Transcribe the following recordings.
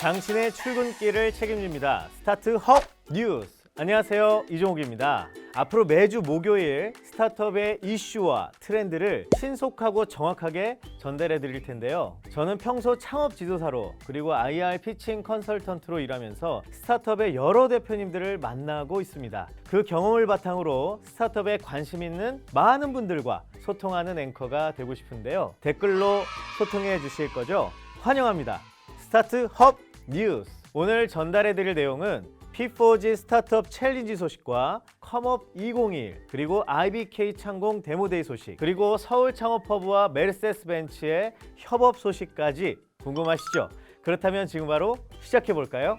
당신의 출근길을 책임집니다. 스타트 헙 뉴스. 안녕하세요. 이종욱입니다. 앞으로 매주 목요일 스타트업의 이슈와 트렌드를 신속하고 정확하게 전달해 드릴 텐데요. 저는 평소 창업 지도사로 그리고 IR 피칭 컨설턴트로 일하면서 스타트업의 여러 대표님들을 만나고 있습니다. 그 경험을 바탕으로 스타트업에 관심 있는 많은 분들과 소통하는 앵커가 되고 싶은데요. 댓글로 소통해 주실 거죠? 환영합니다. 스타트 헙 뉴스. 오늘 전달해 드릴 내용은 P4G 스타트업 챌린지 소식과 컴업 2021 그리고 IBK 창공 데모데이 소식 그리고 서울 창업허브와 메르세스 벤츠의 협업 소식까지 궁금하시죠? 그렇다면 지금 바로 시작해 볼까요?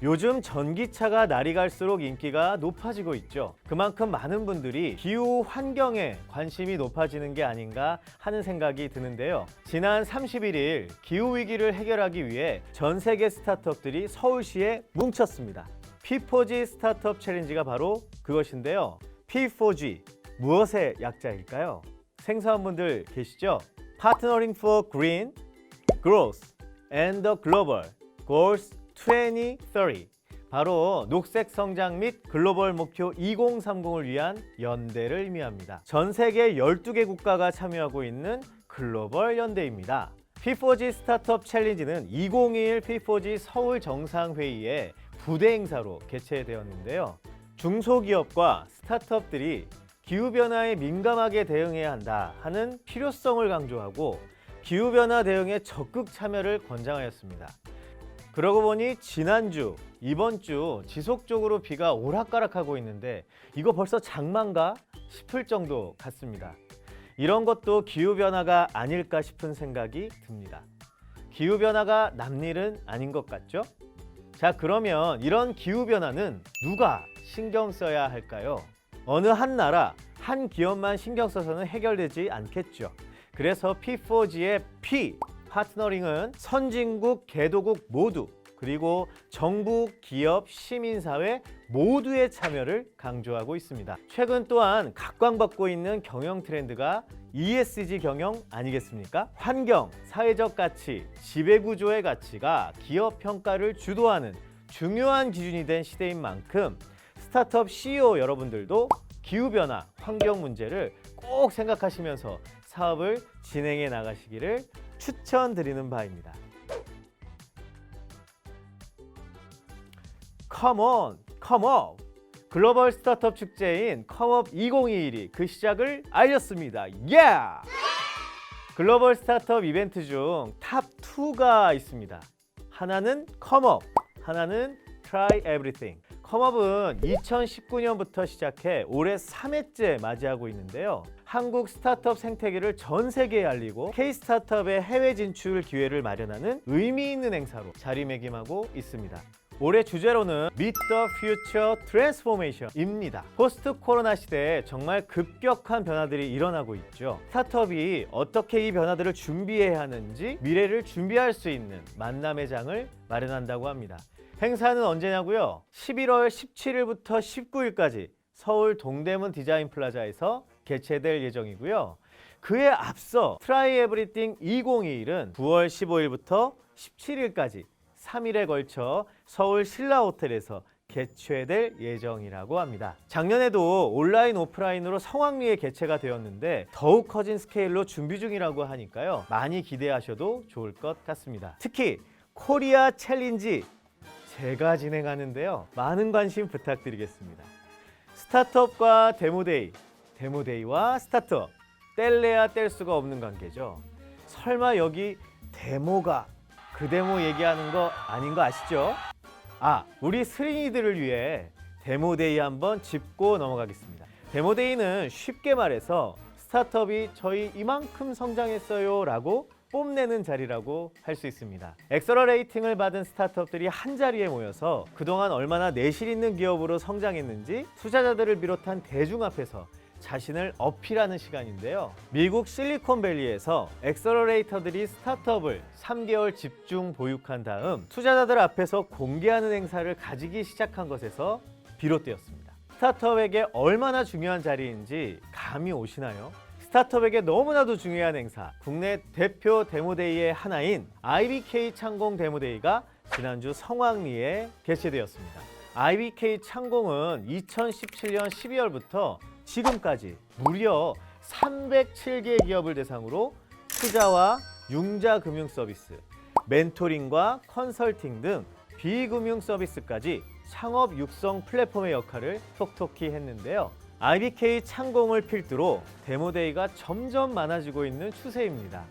요즘 전기차가 날이 갈수록 인기가 높아지고 있죠. 그만큼 많은 분들이 기후 환경에 관심이 높아지는 게 아닌가 하는 생각이 드는데요. 지난 31일 기후 위기를 해결하기 위해 전 세계 스타트업들이 서울시에 뭉쳤습니다. P4G 스타트업 챌린지가 바로 그것인데요. P4G 무엇의 약자일까요? 생소한 분들 계시죠? Partnering for Green Growth and the Global Goals 2030 바로 녹색 성장 및 글로벌 목표 2030을 위한 연대를 의미합니다. 전 세계 12개 국가가 참여하고 있는 글로벌 연대입니다. P4G 스타트업 챌린지는 2021 P4G 서울 정상회의의 부대 행사로 개최되었는데요. 중소기업과 스타트업들이 기후변화에 민감하게 대응해야 한다 하는 필요성을 강조하고 기후변화 대응에 적극 참여를 권장하였습니다. 그러고 보니 지난주, 이번 주 지속적으로 비가 오락가락하고 있는데 이거 벌써 장마인가 싶을 정도 같습니다. 이런 것도 기후변화가 아닐까 싶은 생각이 듭니다. 기후변화가 남일은 아닌 것 같죠? 자, 그러면 이런 기후변화는 누가 신경 써야 할까요? 어느 한 나라, 한 기업만 신경 써서는 해결되지 않겠죠. 그래서 P4G의 P, 파트너링은 선진국, 개도국 모두 그리고 정부, 기업, 시민사회 모두의 참여를 강조하고 있습니다. 최근 또한 각광받고 있는 경영 트렌드가 ESG 경영 아니겠습니까? 환경, 사회적 가치, 지배구조의 가치가 기업 평가를 주도하는 중요한 기준이 된 시대인 만큼 스타트업 CEO 여러분들도 기후변화, 환경 문제를 꼭 생각하시면서 사업을 진행해 나가시기를 추천드리는 바입니다. 컴온, 컴업! 글로벌 스타트업 축제인 컴업 2021이 그 시작을 알렸습니다. 예! 글로벌 스타트업 이벤트 중 탑 2가 있습니다. 하나는 컴업, 하나는 Try Everything. 컴업은 2019년부터 시작해 올해 3회째 맞이하고 있는데요. 한국 스타트업 생태계를 전 세계에 알리고 K 스타트업의 해외 진출 기회를 마련하는 의미 있는 행사로 자리매김하고 있습니다. 올해 주제로는 Meet the Future Transformation입니다. 포스트 코로나 시대에 정말 급격한 변화들이 일어나고 있죠. 스타트업이 어떻게 이 변화들을 준비해야 하는지 미래를 준비할 수 있는 만남의 장을 마련한다고 합니다. 행사는 언제냐고요? 11월 17일부터 19일까지 서울 동대문 디자인 플라자에서 개최될 예정이고요. 그에 앞서 트라이 에브리띵 2021은 9월 15일부터 17일까지 3일에 걸쳐 서울 신라 호텔에서 개최될 예정이라고 합니다. 작년에도 온라인 오프라인으로 성황리에 개최가 되었는데 더욱 커진 스케일로 준비 중이라고 하니까요. 많이 기대하셔도 좋을 것 같습니다. 특히 코리아 챌린지 제가 진행하는데요. 많은 관심 부탁드리겠습니다. 스타트업과 데모데이, 데모데이와 스타트업 뗄래야 뗄 수가 없는 관계죠. 설마 여기 데모가 그 데모 얘기하는 거 아닌 거 아시죠? 아, 우리 스린이들을 위해 데모데이 한번 짚고 넘어가겠습니다. 데모데이는 쉽게 말해서 스타트업이 저희 이만큼 성장했어요 라고 뽐내는 자리라고 할 수 있습니다. 엑셀러레이팅을 받은 스타트업들이 한 자리에 모여서 그동안 얼마나 내실 있는 기업으로 성장했는지 투자자들을 비롯한 대중 앞에서 자신을 어필하는 시간인데요. 미국 실리콘밸리에서 엑셀러레이터들이 스타트업을 3개월 집중 보육한 다음 투자자들 앞에서 공개하는 행사를 가지기 시작한 것에서 비롯되었습니다. 스타트업에게 얼마나 중요한 자리인지 감이 오시나요? 스타트업에게 너무나도 중요한 행사, 국내 대표 데모데이의 하나인 IBK 창공 데모데이가 지난주 성황리에 개최되었습니다. IBK 창공은 2017년 12월부터 지금까지 무려 307개 기업을 대상으로 투자와 융자 금융 서비스, 멘토링과 컨설팅 등 비금융 서비스까지 창업 육성 플랫폼의 역할을 톡톡히 했는데요. IBK 창공을 필두로 데모데이가 점점 많아지고 있는 추세입니다.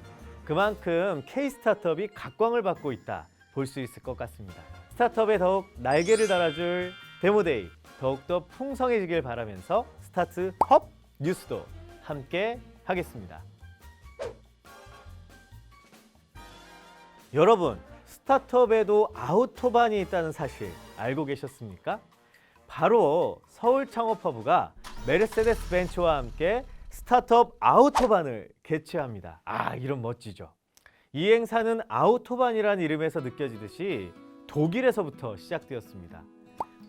그만큼 K 스타트업이 각광을 받고 있다 볼 수 있을 것 같습니다. 스타트업에 더욱 날개를 달아줄 데모데이 더욱더 풍성해지길 바라면서 스타트업 뉴스도 함께 하겠습니다. 여러분, 스타트업에도 아우토반이 있다는 사실 알고 계셨습니까? 바로 서울 창업허브가 메르세데스 벤츠와 함께 스타트업 아우토반을 개최합니다. 아, 이름 멋지죠. 이 행사는 아우토반이라는 이름에서 느껴지듯이 독일에서부터 시작되었습니다.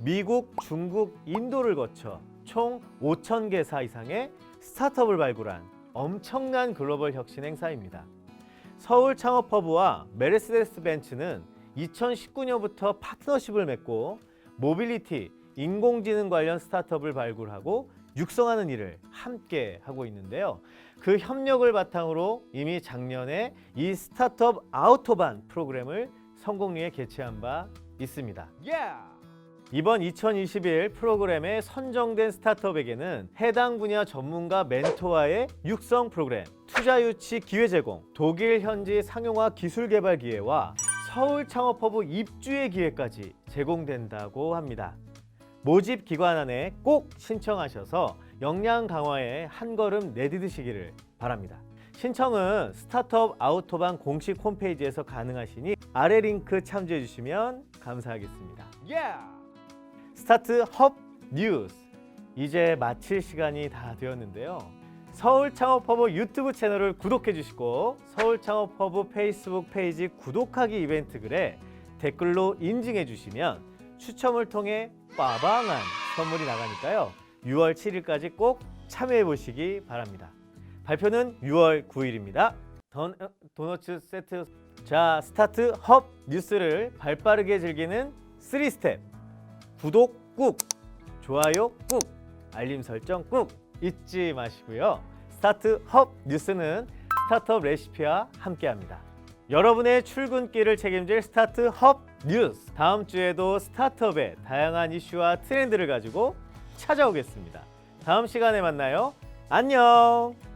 미국, 중국, 인도를 거쳐 총 5천 개사 이상의 스타트업을 발굴한 엄청난 글로벌 혁신 행사입니다. 서울 창업 허브와 메르세데스 벤츠는 2019년부터 파트너십을 맺고 모빌리티, 인공지능 관련 스타트업을 발굴하고 육성하는 일을 함께 하고 있는데요. 그 협력을 바탕으로 이미 작년에 이 스타트업 아우토반 프로그램을 성공리에 개최한 바 있습니다. 이번 2021 프로그램에 선정된 스타트업에게는 해당 분야 전문가 멘토와의 육성 프로그램, 투자 유치 기회 제공, 독일 현지 상용화 기술 개발 기회와 서울 창업허브 입주의 기회까지 제공된다고 합니다. 모집 기관 안에 꼭 신청하셔서 역량 강화에 한 걸음 내디드시기를 바랍니다. 신청은 스타트업 아우토반 공식 홈페이지에서 가능하시니 아래 링크 참조해 주시면 감사하겠습니다. 스타트 헙 뉴스 이제 마칠 시간이 다 되었는데요. 서울 창업허브 유튜브 채널을 구독해 주시고 서울 창업허브 페이스북 페이지 구독하기 이벤트 글에 댓글로 인증해 주시면 추첨을 통해 빠방한 선물이 나가니까요. 6월 7일까지 꼭 참여해 보시기 바랍니다. 발표는 6월 9일입니다. 던, 어, 도너츠 세트 자 스타트 헙 뉴스를 발빠르게 즐기는 3스텝 구독 꾹 좋아요 꾹 알림 설정 꾹 잊지 마시고요. 스타트 헙 뉴스는 스타트업 레시피와 함께합니다. 여러분의 출근길을 책임질 스타트 헙 뉴스 다음 주에도 스타트업의 다양한 이슈와 트렌드를 가지고 찾아오겠습니다. 다음 시간에 만나요. 안녕.